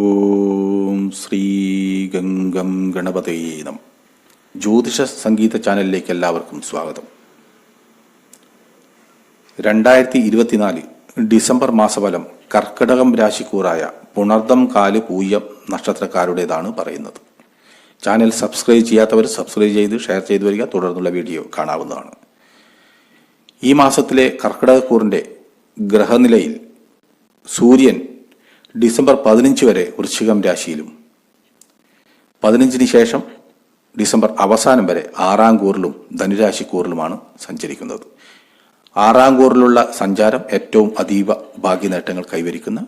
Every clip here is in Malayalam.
ഓം ശ്രീ ഗംഗം ഗണപതേനം ജ്യോതിഷ സംഗീത ചാനലിലേക്ക് എല്ലാവർക്കും സ്വാഗതം. രണ്ടായിരത്തി ഇരുപത്തിനാല് ഡിസംബർ മാസഫലം കർക്കിടകം രാശിക്കൂറായ പുണർദം കാൽ പൂയം നക്ഷത്രക്കാരുടേതാണ് പറയുന്നത്. ചാനൽ സബ്സ്ക്രൈബ് ചെയ്യാത്തവർ സബ്സ്ക്രൈബ് ചെയ്ത് ഷെയർ ചെയ്തു വരിക. തുടർന്നുള്ള വീഡിയോ കാണാവുന്നതാണ്. ഈ മാസത്തിലെ കർക്കിടകക്കൂറിന്റെ ഗ്രഹനിലയിൽ സൂര്യൻ ഡിസംബർ പതിനഞ്ച് വരെ വൃശ്ചികം രാശിയിലും. പതിനഞ്ചിന് ശേഷം ഡിസംബർ അവസാനം വരെ ആറാം കൂറിലും ധനുരാശി കൂറിലുമാണ് സഞ്ചരിക്കുന്നത്. ആറാം കൂറിലുള്ള സഞ്ചാരം ഏറ്റവും അതീവ ഭാഗ്യ നേട്ടങ്ങൾ കൈവരിക്കുന്ന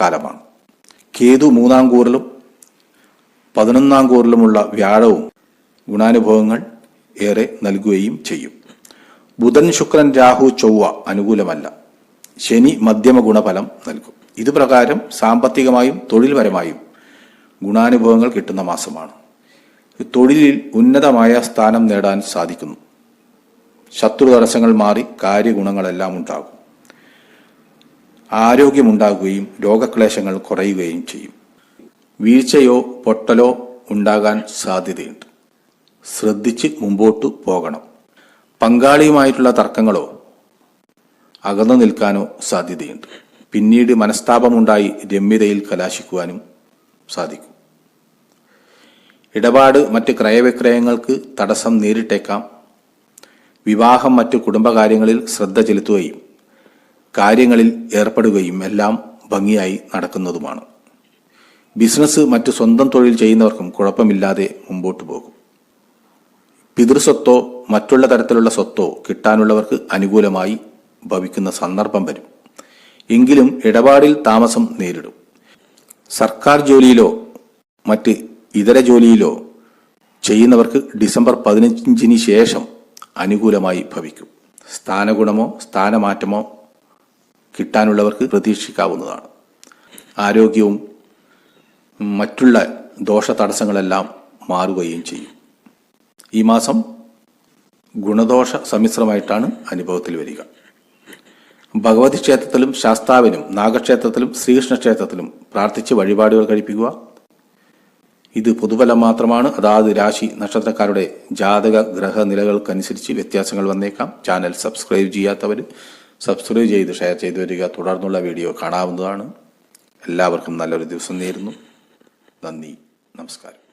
കാലമാണ്. കേതു മൂന്നാം കൂറിലും പതിനൊന്നാം കൂറിലുമുള്ള വ്യാഴവും ഗുണാനുഭവങ്ങൾ ഏറെ നൽകുകയും ചെയ്യും. ബുധൻ ശുക്രൻ രാഹു ചൊവ്വ അനുകൂലമല്ല. ശനി മധ്യമ ഗുണഫലം നൽകും. ഇതുപ്രകാരം സാമ്പത്തികമായും തൊഴിൽപരമായും ഗുണാനുഭവങ്ങൾ കിട്ടുന്ന മാസമാണ്. തൊഴിലിൽ ഉന്നതമായ സ്ഥാനം നേടാൻ സാധിക്കുന്നു. ശത്രു തടസ്സങ്ങൾ മാറി കാര്യഗുണങ്ങളെല്ലാം ഉണ്ടാകും. ആരോഗ്യമുണ്ടാകുകയും രോഗക്ലേശങ്ങൾ കുറയുകയും ചെയ്യും. വീഴ്ചയോ പൊട്ടലോ ഉണ്ടാകാൻ സാധ്യതയുണ്ട്. ശ്രദ്ധിച്ച് മുമ്പോട്ട് പോകണം. പങ്കാളിയുമായിട്ടുള്ള തർക്കങ്ങളോ അകന്നു നിൽക്കാനോ സാധ്യതയുണ്ട്. പിന്നീട് മനസ്താപമുണ്ടായി രമ്യതയിൽ കലാശിക്കുവാനും സാധിക്കും. ഇടപാട് മറ്റ് ക്രയവിക്രയങ്ങൾക്ക് തടസ്സം നേരിട്ടേക്കാം. വിവാഹം മറ്റു കുടുംബകാര്യങ്ങളിൽ ശ്രദ്ധ ചെലുത്തുകയും കാര്യങ്ങളിൽ ഏർപ്പെടുകയും എല്ലാം ഭംഗിയായി നടക്കുന്നതുമാണ്. ബിസിനസ് മറ്റു സ്വന്തം തൊഴിൽ ചെയ്യുന്നവർക്കും കുഴപ്പമില്ലാതെ മുമ്പോട്ട് പോകും. പിതൃസ്വത്തോ മറ്റുള്ള തരത്തിലുള്ള സ്വത്തോ കിട്ടാനുള്ളവർക്ക് അനുകൂലമായി ഭവിക്കുന്ന സന്ദർഭം വരും. എങ്കിലും ഇടപാടിൽ താമസം നേരിടും. സർക്കാർ ജോലിയിലോ മറ്റ് ഇതര ജോലിയിലോ ചെയ്യുന്നവർക്ക് ഡിസംബർ പതിനഞ്ചിന് ശേഷം അനുകൂലമായി ഭവിക്കും. സ്ഥാനഗുണമോ സ്ഥാനമാറ്റമോ കിട്ടാനുള്ളവർക്ക് പ്രതീക്ഷിക്കാവുന്നതാണ്. ആരോഗ്യവും മറ്റുള്ള ദോഷ തടസ്സങ്ങളെല്ലാം മാറുകയും ചെയ്യും. ഈ മാസം ഗുണദോഷ സമ്മിശ്രമായിട്ടാണ് അനുഭവത്തിൽ വരിക. ഭഗവതി ക്ഷേത്രത്തിലും ശാസ്താവിനും നാഗക്ഷേത്രത്തിലും ശ്രീകൃഷ്ണ ക്ഷേത്രത്തിലും പ്രാർത്ഥിച്ച് വഴിപാടുകൾ കഴിപ്പിക്കുക. ഇത് പൊതുഫലം മാത്രമാണ്. അതാത് രാശി നക്ഷത്രക്കാരുടെ ജാതക ഗ്രഹ നിലകൾക്കനുസരിച്ച് വ്യത്യാസങ്ങൾ വന്നേക്കാം. ചാനൽ സബ്സ്ക്രൈബ് ചെയ്യാത്തവർ സബ്സ്ക്രൈബ് ചെയ്ത് ഷെയർ ചെയ്തു വരിക. തുടർന്നുള്ള വീഡിയോ കാണാവുന്നതാണ്. എല്ലാവർക്കും നല്ലൊരു ദിവസം നേരുന്നു. നന്ദി. നമസ്കാരം.